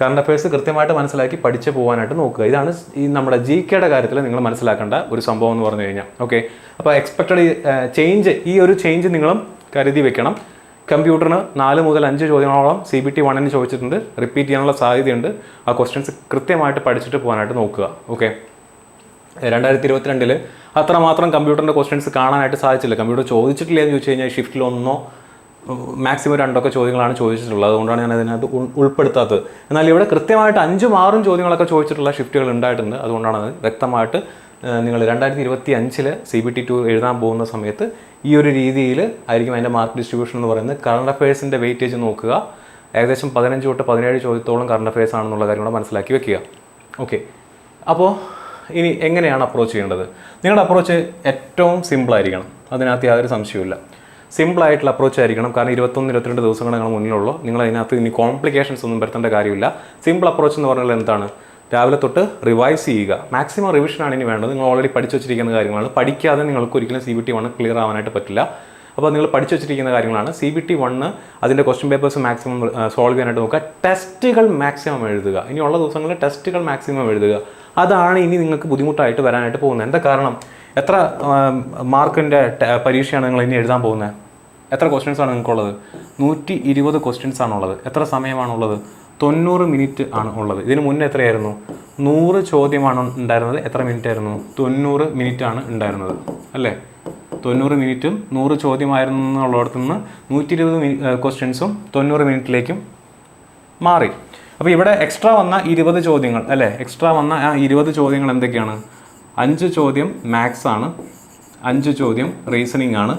കറണ്ട് അഫയേഴ്സ് കൃത്യമായിട്ട് മനസ്സിലാക്കി പഠിച്ചു പോകാനായിട്ട് നോക്കുക. ഇതാണ് ഈ നമ്മുടെ ജി കെയുടെ കാര്യത്തിൽ നിങ്ങൾ മനസ്സിലാക്കേണ്ട ഒരു സംഭവം എന്ന് പറഞ്ഞു കഴിഞ്ഞാൽ. ഓക്കെ അപ്പോൾ എക്സ്പെക്റ്റഡ് ചേഞ്ച് ഈ ഒരു ചേഞ്ച് നിങ്ങളും കരുതി വെക്കണം. കമ്പ്യൂട്ടറിന് നാല് മുതൽ അഞ്ച് ചോദ്യങ്ങളോളം സി ബി ടി വണ്ണിന് ചോദിച്ചിട്ടുണ്ട്. റിപ്പീറ്റ് ചെയ്യാനുള്ള സാധ്യതയുണ്ട്. ആ ക്വസ്റ്റ്യൻസ് കൃത്യമായിട്ട് പഠിച്ചിട്ട് പോകാനായിട്ട് നോക്കുക. ഓക്കെ രണ്ടായിരത്തി ഇരുപത്തിരണ്ടിൽ അത്രമാത്രം കമ്പ്യൂട്ടറിന്റെ ക്വസ്റ്റ്യൻസ് കാണാനായിട്ട് സാധിച്ചില്ല. കമ്പ്യൂട്ടർ ചോദിച്ചിട്ടില്ല എന്ന് ചോദിച്ചു കഴിഞ്ഞാൽ ഷിഫ്റ്റിൽ ഒന്നോ മാക്സിമം രണ്ടൊക്കെ ചോദ്യങ്ങളാണ് ചോദിച്ചിട്ടുള്ളത്. അതുകൊണ്ടാണ് ഞാൻ അതിനകത്ത് ഉൾ- ഉൾപ്പെടുത്താത്തത്. എന്നാൽ ഇവിടെ കൃത്യമായിട്ട് അഞ്ചും ആറും ചോദ്യങ്ങളൊക്കെ ചോദിച്ചിട്ടുള്ള ഷിഫ്റ്റുകൾ ഉണ്ടായിട്ടുണ്ട്. അതുകൊണ്ടാണ് അത് വ്യക്തമായിട്ട് നിങ്ങൾ രണ്ടായിരത്തി ഇരുപത്തി അഞ്ചിൽ സി ബി ടി ടു എഴുതാൻ പോകുന്ന സമയത്ത് ഈ ഒരു രീതിയിൽ ആയിരിക്കും അതിന്റെ മാർക്ക് ഡിസ്ട്രിബ്യൂഷൻ എന്ന് പറയുന്നത്. കറണ്ട് അഫയേഴ്സിന്റെ വെയിറ്റേജ് നോക്കുക. ഏകദേശം പതിനഞ്ച് തൊട്ട് പതിനേഴ് ചോദ്യത്തോളം കറണ്ട് അഫയേഴ്സ് ആണെന്നുള്ള കാര്യം കൂടെ മനസ്സിലാക്കി വെക്കുക. ഓക്കെ. അപ്പോൾ ഇനി എങ്ങനെയാണ് അപ്രോച്ച് ചെയ്യേണ്ടത്? നിങ്ങളുടെ അപ്രോച്ച് ഏറ്റവും സിമ്പിളായിരിക്കണം അതിനകത്ത് യാതൊരു സംശയവുമില്ല. സിമ്പിളായിട്ടുള്ള അപ്രോച്ച് ആയിരിക്കണം. കാരണം ഇരുപത്തൊന്ന് ഇരുപത്തിരണ്ട് ദിവസങ്ങൾ നിങ്ങൾ മുന്നിലുള്ളൂ. നിങ്ങൾ അതിനകത്ത് ഇനി കോംപ്ലിക്കേഷൻസ് ഒന്നും വരുത്തേണ്ട കാര്യമില്ല. സിമ്പിൾ അപ്രോച്ച് എന്ന് പറഞ്ഞാൽ എന്താണ്? രാവിലെ തൊട്ട് റിവൈസ് ചെയ്യുക. മാക്സിമം റിവിഷൻ ആണ് ഇനി വേണ്ടത്. നിങ്ങൾ ഓൾറെഡി പഠിച്ചു വെച്ചിരിക്കുന്ന കാര്യങ്ങളാണ്. പഠിക്കാതെ നിങ്ങൾക്ക് ഒരിക്കലും C B T one clear ആവാനായിട്ട് പറ്റില്ല. അപ്പോൾ നിങ്ങൾ പഠിച്ചു വെച്ചിരിക്കുന്ന കാര്യങ്ങളാണ്. സി ബി ടി വണ്ണ് അതിന്റെ ക്വസ്റ്റ്യൻ പേപ്പേഴ്സ് മാക്സിമം സോൾവ് ചെയ്യാനായിട്ട് നോക്കുക. ടെസ്റ്റുകൾ മാക്സിമം എഴുതുക. ഇനിയുള്ള ദിവസങ്ങളിൽ ടെസ്റ്റുകൾ മാക്സിമം എഴുതുക. അതാണ് ഇനി നിങ്ങൾക്ക് ബുദ്ധിമുട്ടായിട്ട് വരാനായിട്ട് പോകുന്നത്. എന്താ കാരണം? എത്ര മാർക്കിന്റെ പരീക്ഷയാണ് നിങ്ങൾ ഇനി എഴുതാൻ പോകുന്നത്? എത്ര ക്വസ്റ്റ്യൻസ് ആണ് നിങ്ങൾക്കുള്ളത്? നൂറ്റി ഇരുപത് ക്വസ്റ്റ്യൻസ് ആണുള്ളത്. എത്ര സമയമാണുള്ളത്? തൊണ്ണൂറ് മിനിറ്റ് ആണ് ഉള്ളത്. ഇതിന് മുന്നേ എത്രയായിരുന്നു? നൂറ് ചോദ്യമാണ് ഉണ്ടായിരുന്നത്. എത്ര മിനിറ്റ് ആയിരുന്നു? തൊണ്ണൂറ് മിനിറ്റ് ആണ് ഉണ്ടായിരുന്നത്. അല്ലേ? തൊണ്ണൂറ് മിനിറ്റും നൂറ് ചോദ്യമായിരുന്നു എന്നുള്ളിടത്തു നിന്ന് നൂറ്റി ഇരുപത് ക്വസ്റ്റ്യൻസും തൊണ്ണൂറ് മിനിറ്റിലേക്കും മാറി. അപ്പോൾ ഇവിടെ എക്സ്ട്രാ വന്ന ഇരുപത് ചോദ്യങ്ങൾ അല്ലേ? എക്സ്ട്രാ വന്ന ആ ഇരുപത് ചോദ്യങ്ങൾ എന്തൊക്കെയാണ്? അഞ്ച് ചോദ്യം മാത്സ് ആണ്. അഞ്ച് ചോദ്യം റീസണിങ് ആണ്.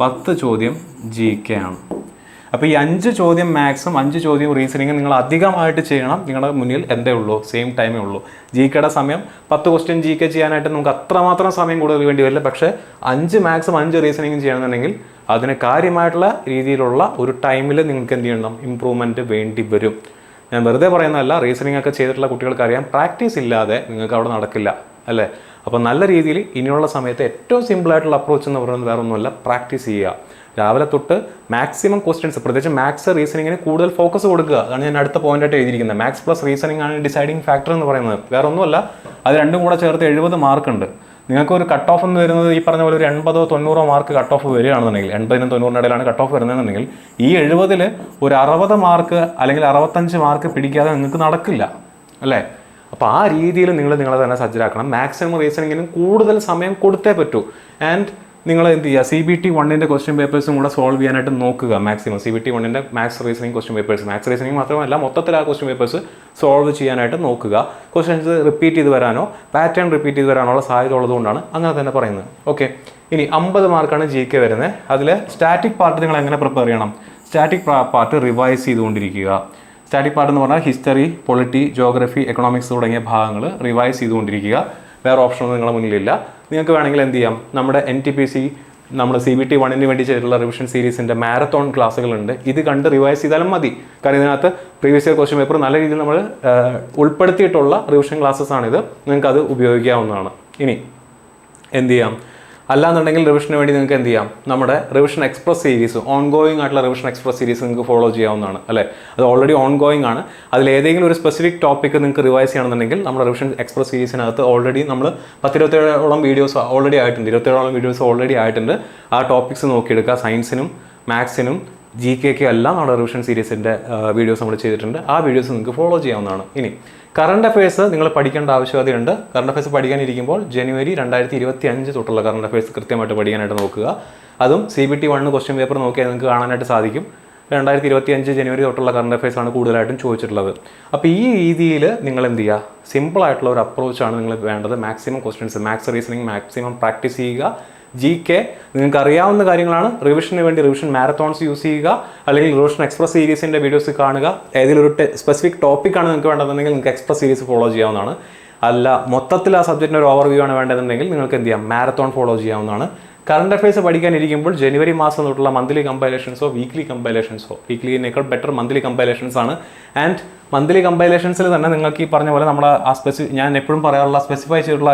പത്ത് ചോദ്യം ജി കെ ആണ്. അപ്പോൾ ഈ അഞ്ച് ചോദ്യം മാത്സും അഞ്ച് ചോദ്യം റീസണിങ്ങും നിങ്ങൾ അധികമായിട്ട് ചെയ്യണം. നിങ്ങളുടെ മുന്നിൽ എന്തേ ഉള്ളൂ? സെയിം ടൈമേ ഉള്ളൂ. ജി കെയുടെ സമയം പത്ത് ക്വസ്റ്റ്യൻ ജി കെ ചെയ്യാനായിട്ട് നമുക്ക് അത്രമാത്രം സമയം കൂടുതൽ വേണ്ടി വരില്ല. പക്ഷേ അഞ്ച് മാത്സും അഞ്ച് റീസണിങ്ങും ചെയ്യണമെന്നുണ്ടെങ്കിൽ അതിന് കാര്യമായിട്ടുള്ള രീതിയിലുള്ള ഒരു ടൈമിൽ നിങ്ങൾക്ക് എന്ത് ചെയ്യണം? ഇമ്പ്രൂവ്മെന്റ് വേണ്ടി വരും. ഞാൻ വെറുതെ പറയുന്നതല്ല. റീസണിങ് ഒക്കെ ചെയ്തിട്ടുള്ള കുട്ടികൾക്ക് അറിയാം. പ്രാക്ടീസ് ഇല്ലാതെ നിങ്ങൾക്ക് അവിടെ നടക്കില്ല. അല്ലേ? അപ്പോൾ നല്ല രീതിയിൽ ഇനിയുള്ള സമയത്ത് ഏറ്റവും സിമ്പിളായിട്ടുള്ള അപ്രോച്ച് എന്ന് പറയുന്നത് വേറെ ഒന്നുമല്ല പ്രാക്ടീസ് ചെയ്യുക. രാവിലെ തൊട്ട് മാക്സിമം ക്വസ്റ്റ്യൻസ് പ്രത്യേകിച്ച് മാത്സ് റീസണിങ്ങിന് കൂടുതൽ ഫോക്കസ് കൊടുക്കുക. അതാണ് ഞാൻ അടുത്ത പോയിന്റായിട്ട് എഴുതിയിരിക്കുന്നത്. മാത്സ് പ്ലസ് റീസണിംഗ് ആണ് ഡിസൈഡിങ് ഫാക്ടർ എന്ന് പറയുന്നത്. വേറെ ഒന്നുമല്ല അത് രണ്ടും കൂടെ ചേർത്ത് എഴുപത് മാർക്കുണ്ട് നിങ്ങൾക്ക് ഒരു കട്ട് ഓഫ് എന്ന് വരുന്നത് ഈ പറഞ്ഞ പോലെ ഒരു എൺപതോ തൊണ്ണൂറോ മാർക്ക് കട്ട് ഓഫ് വരികയാണെന്നുണ്ടെങ്കിൽ എൺപതിനും തൊണ്ണൂറിനും ഇടയിലാണ് കട്ട് ഓഫ് വരുന്നതെന്നുണ്ടെങ്കിൽ ഈ എഴുപതിൽ ഒരു അറുപത് മാർക്ക് അല്ലെങ്കിൽ അറുപത്തഞ്ച് മാർക്ക് പിടിക്കാതെ നിങ്ങൾക്ക് നടക്കില്ല. അല്ലേ? അപ്പോൾ ആ രീതിയിൽ നിങ്ങൾ നിങ്ങളെ തന്നെ സജ്ജരാക്കണം. മാക്സിമം റീസണിങ്ങിനും കൂടുതൽ സമയം കൊടുത്തേ പറ്റൂ. ആൻഡ് നിങ്ങൾ എന്ത് ചെയ്യുക? സി ബി ടി വണ്ണിന്റെ ക്വസ്റ്റ്യൻ പേപ്പേഴ്സും കൂടെ സോൾവ് ചെയ്യാനായിട്ട് നോക്കുക മാക്സിമം സി ബി ടി വണ്ണിന്റെ maths reasoning question papers maths reasoning മാത്രമല്ല മൊത്തത്തിൽ ആ ക്വസ്റ്റ്യൻ പേപ്പേഴ്സ് സോൾവ് ചെയ്യാനായിട്ട് നോക്കുക. ക്വസ്റ്റ്യൻസ് റിപ്പീറ്റ് ചെയ്ത് വരാനോ പാറ്റേൺ റിപ്പീറ്റ് ചെയ്ത് വരാനുള്ള സാധ്യത ഉള്ളതുകൊണ്ടാണ് അങ്ങനെ തന്നെ പറയുന്നത്. ഓക്കെ ഇനി അമ്പത് മാർക്കാണ് ജി കെ വരുന്നത്. അതിൽ സ്റ്റാറ്റിക് പാർട്ട് നിങ്ങൾ എങ്ങനെ പ്രിപ്പയർ ചെയ്യണം? സ്റ്റാറ്റിക് പാർട്ട് റിവൈസ് ചെയ്തുകൊണ്ടിരിക്കുക. സ്റ്റാറ്റിക് പാർട്ട് എന്ന് പറഞ്ഞാൽ ഹിസ്റ്ററി പൊളിറ്റി ജോഗ്രഫി എക്കണോമിക്സ് തുടങ്ങിയ ഭാഗങ്ങൾ റിവൈസ് ചെയ്തുകൊണ്ടിരിക്കുക. വേറെ ഓപ്ഷനൊന്നും നിങ്ങളുടെ മുന്നിലില്ല. നിങ്ങൾക്ക് വേണമെങ്കിൽ എന്ത് ചെയ്യാം? നമ്മുടെ എൻ ടി പി സി നമ്മൾ സി ബി ടി വണ്ണിന് വേണ്ടി ചെയ്തിട്ടുള്ള റിവിഷൻ സീരീസിന്റെ മാരത്തോൺ ക്ലാസ്സുകളുണ്ട് ഇത് കണ്ട് റിവൈസ് ചെയ്താലും മതി. കാരണം ഇതിനകത്ത് പ്രീവിയസ് ഇയർ ക്വസ്റ്റ്യൻ പേപ്പർ നല്ല രീതിയിൽ നമ്മൾ ഉൾപ്പെടുത്തിയിട്ടുള്ള റിവിഷൻ ക്ലാസ്സസ് ആണിത്. നിങ്ങൾക്ക് അത് ഉപയോഗിക്കാവുന്നതാണ്. ഇനി എന്ത് ചെയ്യാം? അല്ലാന്നുണ്ടെങ്കിൽ റിവിഷന് വേണ്ടി നിങ്ങൾക്ക് എന്ത് ചെയ്യാം? നമ്മുടെ revision express series ongoing ആയിട്ടുള്ള റിവിഷൻ എക്സ്പ്രസ് സീരീസ് നിങ്ങൾക്ക് ഫോളോ ചെയ്യാവുന്നതാണ് അല്ലേ? അത് ഓൾറെഡി ഓൺ ഗോയിങ് ആണ്. അതിൽ ഏതെങ്കിലും ഒരു സ്പെസിഫിക് ടോപ്പിക്ക് നിങ്ങൾക്ക് റിവൈസ് ചെയ്യണമെന്നുണ്ടെങ്കിൽ നമ്മുടെ റിവിഷൻ എക്സ്പ്രസ് സീരീസിനകത്ത് ഓൾറെഡി നമ്മൾ പത്തിരുപത്തേഴോളം വീഡിയോസ് ഓൾറെഡി ആയിട്ടുണ്ട്. ഇരുപത്തേഴോളം വീഡിയോസ് ഓൾറെഡി ആയിട്ടുണ്ട്. ആ ടോപ്പിക്സ് നോക്കിയെടുക്കുക. സയൻസിനും മാത്സിനും ജി കെക്കും എല്ലാം നമ്മുടെ റിവിഷൻ സീരീസിന്റെ വീഡിയോസ് നമ്മൾ ചെയ്തിട്ടുണ്ട്. ആ വീഡിയോസ് നിങ്ങൾക്ക് ഫോളോ ചെയ്യാവുന്നതാണ്. ഇനി കറണ്ട് അഫയേഴ്സ് നിങ്ങൾ പഠിക്കേണ്ട ആവശ്യകതയുണ്ട്. കറണ്ട് അഫയേഴ്സ് പഠിക്കാനിരിക്കുമ്പോൾ ജനുവരി രണ്ടായിരത്തി ഇരുപത്തി അഞ്ച് തൊട്ടുള്ള കറണ്ട് അഫയേഴ്സ് കൃത്യമായിട്ട് പഠിക്കാനായിട്ട് നോക്കുക. അതും C B T one question paper നോക്കിയാൽ നിങ്ങൾക്ക് കാണാനായിട്ട് സാധിക്കും. രണ്ടായിരത്തി ഇരുപത്തി അഞ്ച് ജനുവരി തൊട്ടുള്ള കറണ്ട് അഫയേഴ്സ് ആണ് കൂടുതലായിട്ടും ചോദിച്ചിട്ടുള്ളത്. അപ്പോൾ ഈ രീതിയിൽ നിങ്ങൾ എന്ത് ചെയ്യുക? സിമ്പിൾ ആയിട്ടുള്ള ഒരു അപ്രോച്ചാണ് നിങ്ങൾ വേണ്ടത്. Maximum questions maths reasoning maximum practice ചെയ്യുക. ജി കെ നിങ്ങൾക്ക് അറിയാവുന്ന കാര്യങ്ങളാണ് റിവിഷന് വേണ്ടി റിവിഷൻ മാരത്തോൺസ് യൂസ് ചെയ്യുക. അല്ലെങ്കിൽ റിവിഷൻ എക്സ്പ്രസ് സീരീസിന്റെ വീഡിയോസ് കാണുക. ഏതെങ്കിലും ഒരു സ്പെസിഫിക് ടോപ്പിക്കാണ് നിങ്ങൾക്ക് വേണ്ടതെന്നുണ്ടെങ്കിൽ നിങ്ങൾക്ക് എക്സ്പ്രസ് സീരീസ് ഫോളോ ചെയ്യാവുന്നതാണ്. അല്ല മൊത്തത്തിൽ ആ സബ്ജക്റ്റിന്റെ ഒരു ഓവർവ്യൂ ആണ് വേണ്ടതെന്നുണ്ടെങ്കിൽ നിങ്ങൾക്ക് എന്ത് ചെയ്യാം? മാരത്തോൺ ഫോളോ ചെയ്യാവുന്നതാണ്. കറണ്ട് അഫയേഴ്സ് പഠിക്കാനിരിക്കുമ്പോൾ ജനുവരി മാസം തൊട്ടുള്ള മന്ത്ലി കമ്പൈലേഷൻസോ വീക്ക്ലി കമ്പൈലേഷൻസോ വീക്ക്ലിനേക്കാൾ ബെറ്റർ മന്ത്ലി കമ്പൈലേഷൻസ് ആണ്. ആൻഡ് മന്ത്ലി കമ്പൈലേഷൻസിൽ തന്നെ നിങ്ങൾക്ക് ഈ പറഞ്ഞ പോലെ നമ്മുടെ ആ സ്പെസി ഞാൻ എപ്പോഴും പറയാറുള്ള സ്പെസിഫൈ ചെയ്തിട്ടുള്ള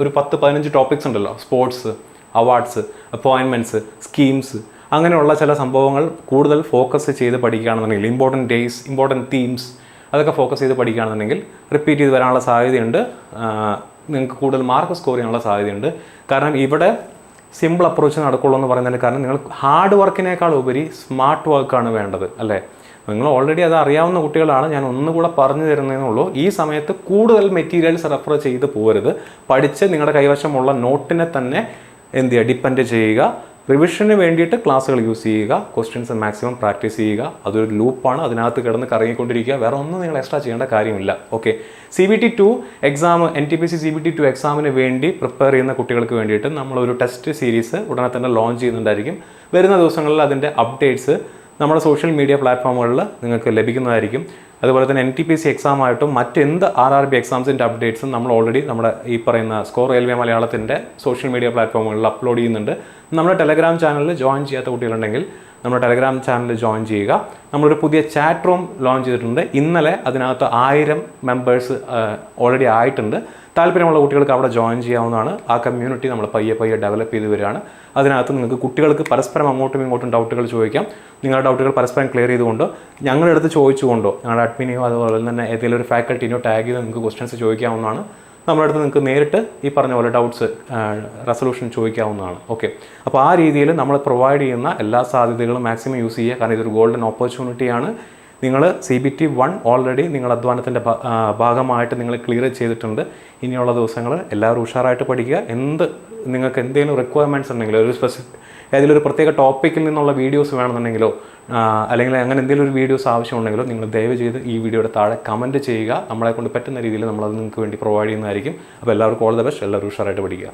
ഒരു, പത്ത് പതിനഞ്ച് ടോപ്പിക്സ് ഉണ്ടല്ലോ സ്പോർട്സ് അവാർഡ്സ് അപ്പോയിൻമെന്റ്സ് സ്കീംസ് അങ്ങനെയുള്ള ചില സംഭവങ്ങൾ കൂടുതൽ ഫോക്കസ് ചെയ്ത് പഠിക്കുകയാണെന്നുണ്ടെങ്കിൽ ഇമ്പോർട്ടന്റ് ഡേയ്സ് ഇമ്പോർട്ടന്റ് തീംസ് അതൊക്കെ ഫോക്കസ് ചെയ്ത് പഠിക്കുകയാണെന്നുണ്ടെങ്കിൽ റിപ്പീറ്റ് ചെയ്ത് വരാനുള്ള സാധ്യതയുണ്ട്. നിങ്ങൾക്ക് കൂടുതൽ മാർക്ക് സ്കോർ ചെയ്യാനുള്ള സാധ്യതയുണ്ട്. കാരണം ഇവിടെ സിമ്പിൾ അപ്രോച്ച് നടക്കുള്ളൂ എന്ന് പറയുന്നതിന് കാരണം നിങ്ങൾ ഹാർഡ് വർക്കിനേക്കാൾ ഉപരി സ്മാർട്ട് വർക്കാണ് വേണ്ടത് അല്ലേ? നിങ്ങൾ ഓൾറെഡി അത് അറിയാവുന്ന കുട്ടികളാണ്. ഞാൻ ഒന്നുകൂടെ പറഞ്ഞു തരുന്നതേ ഉള്ളൂ. ഈ സമയത്ത് കൂടുതൽ മെറ്റീരിയൽസ് റെഫർ ചെയ്ത് പോരുത് പഠിച്ച് നിങ്ങളുടെ കൈവശമുള്ള നോട്ടിനെ തന്നെ എന്ത് ചെയ്യുക? ഡിപ്പെൻഡ് ചെയ്യുക. റിവിഷന് വേണ്ടിയിട്ട് ക്ലാസ്സുകൾ യൂസ് ചെയ്യുക. ക്വസ്റ്റ്യൻസ് മാക്സിമം പ്രാക്ടീസ് ചെയ്യുക. അതൊരു ലൂപ്പാണ് അതിനകത്ത് കിടന്ന് കറങ്ങിക്കൊണ്ടിരിക്കുക. വേറെ ഒന്നും നിങ്ങൾ എക്സ്ട്രാ ചെയ്യേണ്ട കാര്യമില്ല. Okay C B T two exam N T P C C B T two എക്സാമിന് വേണ്ടി പ്രിപ്പയർ ചെയ്യുന്ന കുട്ടികൾക്ക് വേണ്ടിയിട്ട് നമ്മളൊരു ടെസ്റ്റ് സീരീസ് ഉടനെ തന്നെ ലോഞ്ച് ചെയ്യുന്നുണ്ടായിരിക്കും. വരുന്ന ദിവസങ്ങളിൽ അതിന്റെ അപ്ഡേറ്റ്സ് നമ്മുടെ സോഷ്യൽ മീഡിയ പ്ലാറ്റ്ഫോമുകളിൽ നിങ്ങൾക്ക് ലഭിക്കുന്നതായിരിക്കും. അതുപോലെ തന്നെ എൻ ടി പി സി എക്സാമായിട്ടും മറ്റെന്ത് ആർ ആർ ബി എക്സാംസിന്റെ അപ്ഡേറ്റ്സും നമ്മൾ ഓൾറെഡി നമ്മുടെ ഈ പറയുന്ന സ്കോർ റെയിൽവേ മലയാളത്തിന്റെ സോഷ്യൽ മീഡിയ പ്ലാറ്റ്ഫോമുകളിൽ അപ്ലോഡ് ചെയ്യുന്നുണ്ട്. നമ്മുടെ ടെലഗ്രാം ചാനലിൽ ജോയിൻ ചെയ്യാത്ത കുട്ടികളുണ്ടെങ്കിൽ നമ്മുടെ ടെലഗ്രാം ചാനലിൽ ജോയിൻ ചെയ്യുക. നമ്മളൊരു പുതിയ ചാറ്റ് റൂം ലോഞ്ച് ചെയ്തിട്ടുണ്ട്. ഇന്നലെ അതിനകത്ത് ആയിരം മെമ്പേഴ്സ് ഓൾറെഡി ആയിട്ടുണ്ട്. താല്പര്യമുള്ള കുട്ടികൾക്ക് അവിടെ ജോയിൻ ചെയ്യാവുന്നതാണ്. ആ കമ്മ്യൂണിറ്റി നമ്മൾ പയ്യെ പയ്യെ ഡെവലപ്പ് ചെയ്ത് വരികയാണ്. അതിനകത്ത് നിങ്ങൾക്ക് കുട്ടികൾക്ക് പരസ്പരം അങ്ങോട്ടും ഇങ്ങോട്ടും ഡൗട്ടുകൾ ചോദിക്കാം. നിങ്ങളുടെ ഡൗട്ടുകൾ പരസ്പരം ക്ലിയർ ചെയ്തുകൊണ്ടോ ഞങ്ങളുടെ അടുത്ത് ചോദിച്ചുകൊണ്ടോ ഞങ്ങളുടെ അഡ്മിനെയോ അതുപോലെ തന്നെ ഏതെങ്കിലും ഒരു ഫാക്കൽറ്റിനെയോ ടാഗ് ചെയ്ത് നിങ്ങൾക്ക് ക്വസ്റ്റ്യൻസ് ചോദിക്കാവുന്നതാണ്. നമ്മുടെ അടുത്ത് നിങ്ങൾക്ക് നേരിട്ട് ഈ പറഞ്ഞ പോലെ ഡൗട്ട്സ് റെസൊല്യൂഷൻ ചോദിക്കാവുന്നതാണ്. ഓക്കെ അപ്പോൾ ആ രീതിയിൽ നമ്മൾ പ്രൊവൈഡ് ചെയ്യുന്ന എല്ലാ സാധ്യതകളും മാക്സിമം യൂസ് ചെയ്യുക. കാരണം ഇതൊരു ഗോൾഡൻ ഓപ്പർച്യൂണിറ്റിയാണ് നിങ്ങൾ C B T one already നിങ്ങൾ അധ്വാനത്തിന്റെ ഭാഗമായിട്ട് നിങ്ങൾ ക്ലിയർ ചെയ്തിട്ടുണ്ട്. ഇനിയുള്ള ദിവസങ്ങൾ എല്ലാവരും ഉഷാറായിട്ട് പഠിക്കുക. എന്ത് നിങ്ങൾക്ക് എന്തെങ്കിലും റിക്വയർമെന്റ്സ് ഉണ്ടെങ്കിലോ ഒരു സ്പെസിഫിക് ഏതെങ്കിലും ഒരു പ്രത്യേക ടോപ്പിക്കിൽ നിന്നുള്ള വീഡിയോസ് വേണമെന്നുണ്ടെങ്കിലോ അല്ലെങ്കിൽ അങ്ങനെ എന്തെങ്കിലും ഒരു വീഡിയോസ് ആവശ്യമുണ്ടെങ്കിലോ നിങ്ങൾ ദയവ് ചെയ്ത് ഈ വീഡിയോയുടെ താഴെ കമന്റ് ചെയ്യുക. നമ്മളെ കൊണ്ട് പറ്റുന്ന രീതിയിൽ നമ്മളത് നിങ്ങൾക്ക് വേണ്ടി പ്രൊവൈഡ് ചെയ്യുന്നതായിരിക്കും. അപ്പോൾ എല്ലാവർക്കും ഓൾ ദ ബെസ്റ്റ് എല്ലാവരും ഉഷാറായിട്ട് പഠിക്കുക.